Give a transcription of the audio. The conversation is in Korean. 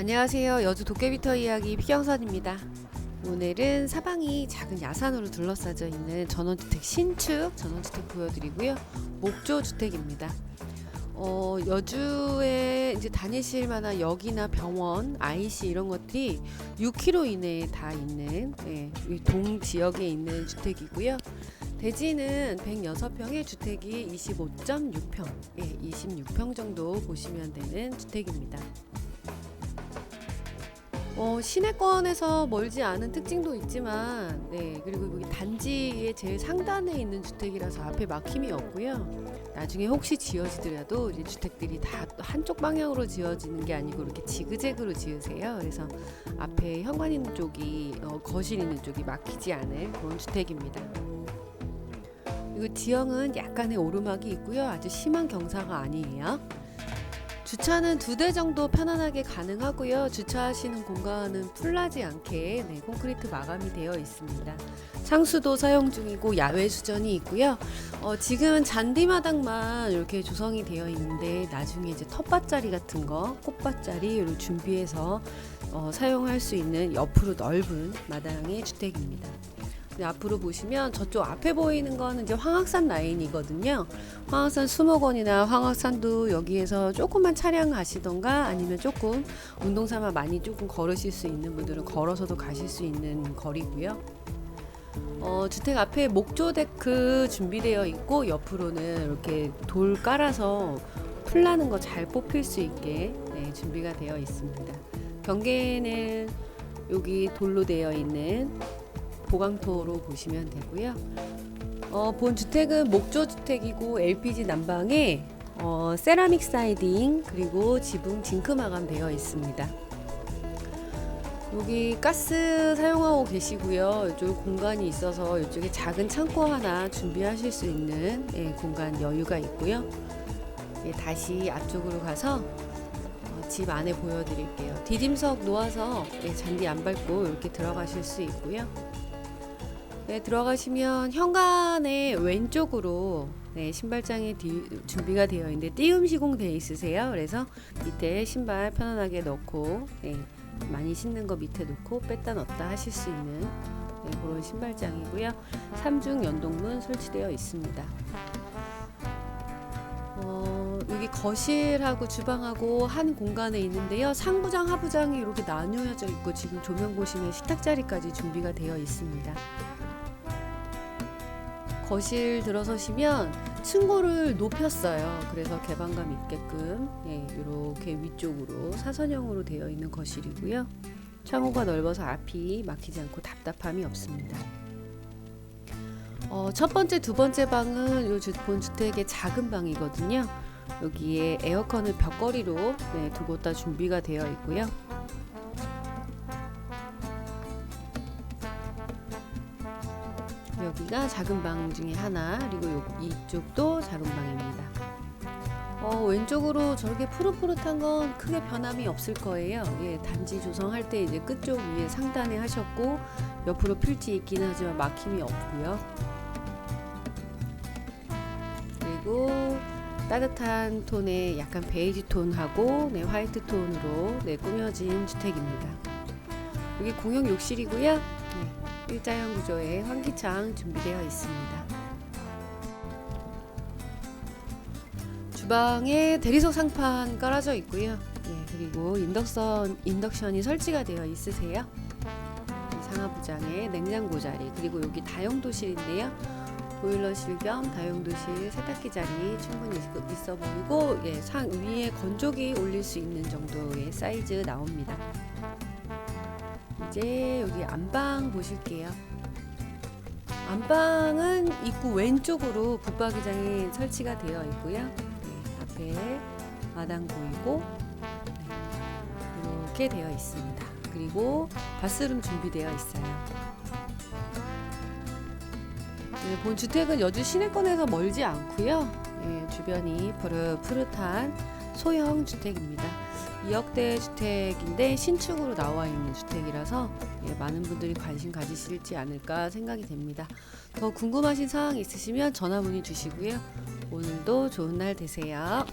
안녕하세요. 여주 도깨비터 이야기 피경선입니다. 오늘은 사방이 작은 야산으로 둘러싸져 있는 전원주택 신축 전원주택 보여드리고요. 목조 주택입니다. 어, 여주에 이제 다니실 만한 역이나 병원, IC 이런 것들이 6km 이내에 다 있는 예, 이동 지역에 있는 주택이고요. 대지는 106평의 주택이 25.6평, 예, 26평 정도 보시면 되는 주택입니다. 어, 시내권에서 멀지 않은 특징도 있지만, 네, 그리고 여기 단지의 제일 상단에 있는 주택이라서 앞에 막힘이 없고요. 나중에 혹시 지어지더라도 이제 주택들이 다 한쪽 방향으로 지어지는 게 아니고 이렇게 지그재그로 지으세요. 그래서 앞에 현관 있는 쪽이 어, 거실 있는 쪽이 막히지 않을 그런 주택입니다. 그리고 지형은 약간의 오르막이 있고요. 아주 심한 경사가 아니에요. 주차는 두 대 정도 편안하게 가능하고요. 주차하시는 공간은 풀나지 않게 네, 콘크리트 마감이 되어 있습니다. 상수도 사용 중이고 야외 수전이 있고요. 어, 지금은 잔디마당만 이렇게 조성이 되어 있는데 나중에 이제 텃밭자리 같은 거, 꽃밭자리를 준비해서 어, 사용할 수 있는 옆으로 넓은 마당의 주택입니다. 네, 앞으로 보시면 저쪽 앞에 보이는 거는 이제 황학산 라인이거든요. 황학산 수목원이나 황학산도 여기에서 조금만 차량 가시던가 아니면 조금 운동 삼아 많이 조금 걸으실 수 있는 분들은 걸어서도 가실 수 있는 거리고요. 어, 주택 앞에 목조 데크 준비되어 있고 옆으로는 이렇게 돌 깔아서 풀 나는 거 잘 뽑힐 수 있게 네, 준비가 되어 있습니다. 경계는 여기 돌로 되어 있는 보강토로 보시면 되고요. 어, 본 주택은 목조 주택이고 LPG 난방에 어, 세라믹 사이딩 그리고 지붕 징크 마감 되어 있습니다. 여기 가스 사용하고 계시고요. 이쪽 공간이 있어서 이쪽에 작은 창고 하나 준비하실 수 있는 예, 공간 여유가 있고요. 예, 다시 앞쪽으로 가서 어, 집 안에 보여드릴게요. 디딤석 놓아서 예, 잔디 안 밟고 이렇게 들어가실 수 있고요. 네, 들어가시면 현관의 왼쪽으로 네, 신발장이 뒤- 준비가 되어 있는데 띄움 시공되어 있으세요. 그래서 밑에 신발 편안하게 넣고 네, 많이 신는 거 밑에 놓고 뺐다 넣었다 하실 수 있는 네, 그런 신발장이고요. 삼중 연동문 설치되어 있습니다. 어, 여기 거실하고 주방하고 한 공간에 있는데요. 상부장, 하부장이 이렇게 나뉘어져 있고 지금 조명 보시면 식탁 자리까지 준비가 되어 있습니다. 거실 들어서시면 층고를 높였어요. 그래서 개방감 있게끔 예, 이렇게 위쪽으로 사선형으로 되어 있는 거실이고요. 창호가 넓어서 앞이 막히지 않고 답답함이 없습니다. 어, 첫 번째, 두 번째 방은 요 주- 본 주택의 작은 방이거든요. 여기에 에어컨을 벽걸이로 네, 두곳다 준비가 되어 있고요. 여기가 작은 방 중에 하나, 그리고 요, 이쪽도 작은 방입니다. 어, 왼쪽으로 저렇게 푸릇푸릇한 건 크게 변함이 없을 거예요. 예, 단지 조성할 때 이제 끝쪽 위에 상단에 하셨고, 옆으로 필지 있긴 하지만 막힘이 없고요. 그리고 따뜻한 톤의 약간 베이지 톤하고 네, 화이트 톤으로 네, 꾸며진 주택입니다. 여기 공용 욕실이고요. 네, 일자형 구조의 환기창 준비되어 있습니다. 주방에 대리석 상판 깔아져 있고요. 네, 그리고 인덕션 인덕션이 설치가 되어 있으세요. 이 상하부장에 냉장고 자리 그리고 여기 다용도실인데요. 보일러실 겸 다용도실 세탁기 자리 충분히 있- 있어 보이고 예, 상 위에 건조기 올릴 수 있는 정도의 사이즈 나옵니다. 이제 여기 안방 보실게요. 안방은 입구 왼쪽으로 붙박이장이 설치가 되어 있고요. 네, 앞에 마당 보이고 네, 이렇게 되어 있습니다. 그리고 바스룸 준비되어 있어요. 네, 본 주택은 여주 시내권에서 멀지 않고요. 예, 주변이 푸릇푸릇한 소형 주택입니다. 2억대 주택인데 신축으로 나와 있는 주택이라서 예, 많은 분들이 관심 가지실지 않을까 생각이 됩니다. 더 궁금하신 사항 있으시면 전화 문의 주시고요. 오늘도 좋은 날 되세요.